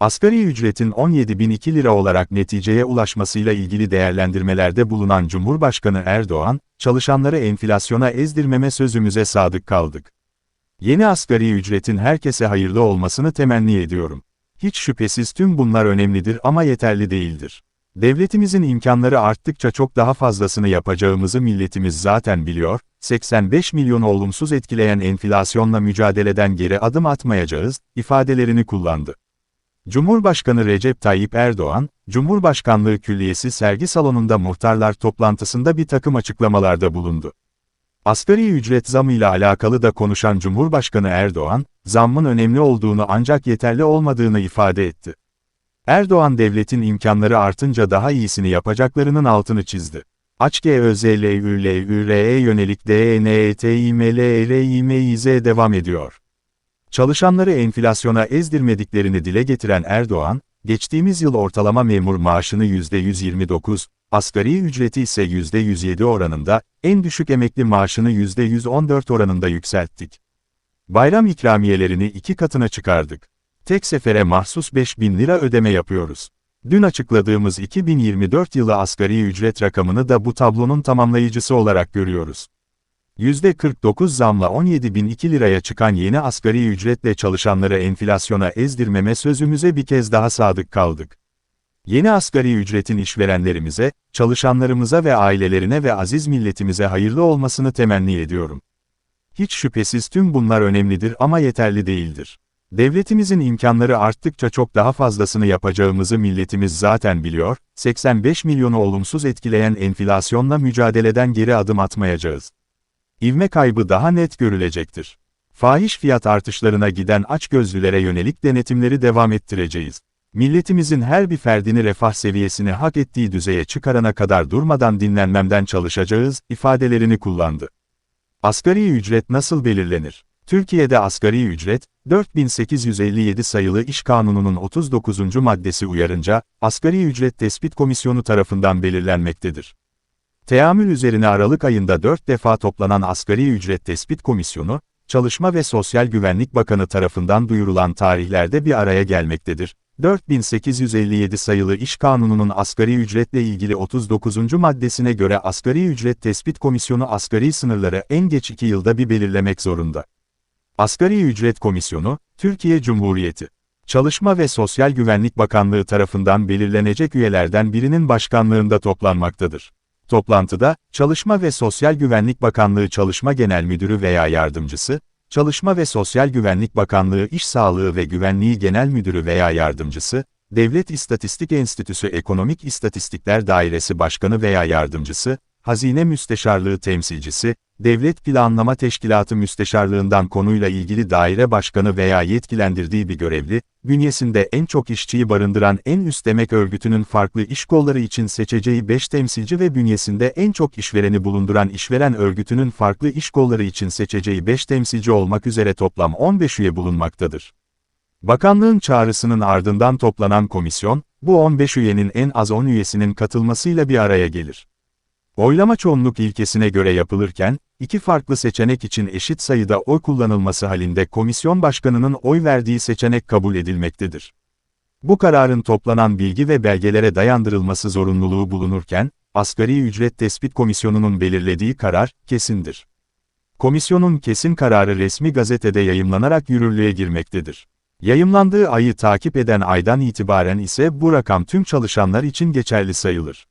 Asgari ücretin 17.002 lira olarak neticeye ulaşmasıyla ilgili değerlendirmelerde bulunan Cumhurbaşkanı Erdoğan, çalışanları enflasyona ezdirmeme sözümüze sadık kaldık. Yeni asgari ücretin herkese hayırlı olmasını temenni ediyorum. Hiç şüphesiz tüm bunlar önemlidir ama yeterli değildir. Devletimizin imkanları arttıkça çok daha fazlasını yapacağımızı milletimiz zaten biliyor, 85 milyon olumsuz etkileyen enflasyonla mücadeleden geri adım atmayacağız, ifadelerini kullandı. Cumhurbaşkanı Recep Tayyip Erdoğan, Cumhurbaşkanlığı Külliyesi sergi salonunda muhtarlar toplantısında bir takım açıklamalarda bulundu. Asgari ücret zamıyla alakalı da konuşan Cumhurbaşkanı Erdoğan, zammın önemli olduğunu ancak yeterli olmadığını ifade etti. Erdoğan devletin imkanları artınca daha iyisini yapacaklarının altını çizdi. Aç GÖZLÜLÜR'e yönelik E DNETİMLERİMİZ devam ediyor. Çalışanları enflasyona ezdirmediklerini dile getiren Erdoğan, geçtiğimiz yıl ortalama memur maaşını %129, asgari ücreti ise %107 oranında, en düşük emekli maaşını %114 oranında yükselttik. Bayram ikramiyelerini iki katına çıkardık. Tek sefere mahsus 5 bin lira ödeme yapıyoruz. Dün açıkladığımız 2024 yılı asgari ücret rakamını da bu tablonun tamamlayıcısı olarak görüyoruz. %49 zamla 17.002 liraya çıkan yeni asgari ücretle çalışanları enflasyona ezdirmeme sözümüze bir kez daha sadık kaldık. Yeni asgari ücretin işverenlerimize, çalışanlarımıza ve ailelerine ve aziz milletimize hayırlı olmasını temenni ediyorum. Hiç şüphesiz tüm bunlar önemlidir ama yeterli değildir. Devletimizin imkanları arttıkça çok daha fazlasını yapacağımızı milletimiz zaten biliyor, 85 milyonu olumsuz etkileyen enflasyonla mücadeleden geri adım atmayacağız. İvme kaybı daha net görülecektir. Fahiş fiyat artışlarına giden açgözlülere yönelik denetimleri devam ettireceğiz. Milletimizin her bir ferdini refah seviyesini hak ettiği düzeye çıkarana kadar durmadan dinlenmemden çalışacağız, ifadelerini kullandı. Asgari ücret nasıl belirlenir? Türkiye'de asgari ücret, 4857 sayılı İş Kanunu'nun 39. maddesi uyarınca, Asgari Ücret Tespit Komisyonu tarafından belirlenmektedir. Teamül üzerine Aralık ayında 4 defa toplanan Asgari Ücret Tespit Komisyonu, Çalışma ve Sosyal Güvenlik Bakanı tarafından duyurulan tarihlerde bir araya gelmektedir. 4857 sayılı İş Kanunu'nun asgari ücretle ilgili 39. maddesine göre Asgari Ücret Tespit Komisyonu asgari sınırları en geç 2 yılda bir belirlemek zorunda. Asgari Ücret Komisyonu, Türkiye Cumhuriyeti, Çalışma ve Sosyal Güvenlik Bakanlığı tarafından belirlenecek üyelerden birinin başkanlığında toplanmaktadır. Toplantıda, Çalışma ve Sosyal Güvenlik Bakanlığı Çalışma Genel Müdürü veya Yardımcısı, Çalışma ve Sosyal Güvenlik Bakanlığı İş Sağlığı ve Güvenliği Genel Müdürü veya Yardımcısı, Devlet İstatistik Enstitüsü Ekonomik İstatistikler Dairesi Başkanı veya Yardımcısı, Hazine Müsteşarlığı Temsilcisi, Devlet Planlama Teşkilatı Müsteşarlığından konuyla ilgili daire başkanı veya yetkilendirdiği bir görevli, bünyesinde en çok işçiyi barındıran en üst emek örgütünün farklı iş kolları için seçeceği 5 temsilci ve bünyesinde en çok işvereni bulunduran işveren örgütünün farklı iş kolları için seçeceği 5 temsilci olmak üzere toplam 15 üye bulunmaktadır. Bakanlığın çağrısının ardından toplanan komisyon, bu 15 üyenin en az 10 üyesinin katılmasıyla bir araya gelir. Oylama çoğunluk ilkesine göre yapılırken, iki farklı seçenek için eşit sayıda oy kullanılması halinde komisyon başkanının oy verdiği seçenek kabul edilmektedir. Bu kararın toplanan bilgi ve belgelere dayandırılması zorunluluğu bulunurken, Asgari Ücret Tespit Komisyonu'nun belirlediği karar, kesindir. Komisyonun kesin kararı resmi gazetede yayımlanarak yürürlüğe girmektedir. Yayımlandığı ayı takip eden aydan itibaren ise bu rakam tüm çalışanlar için geçerli sayılır.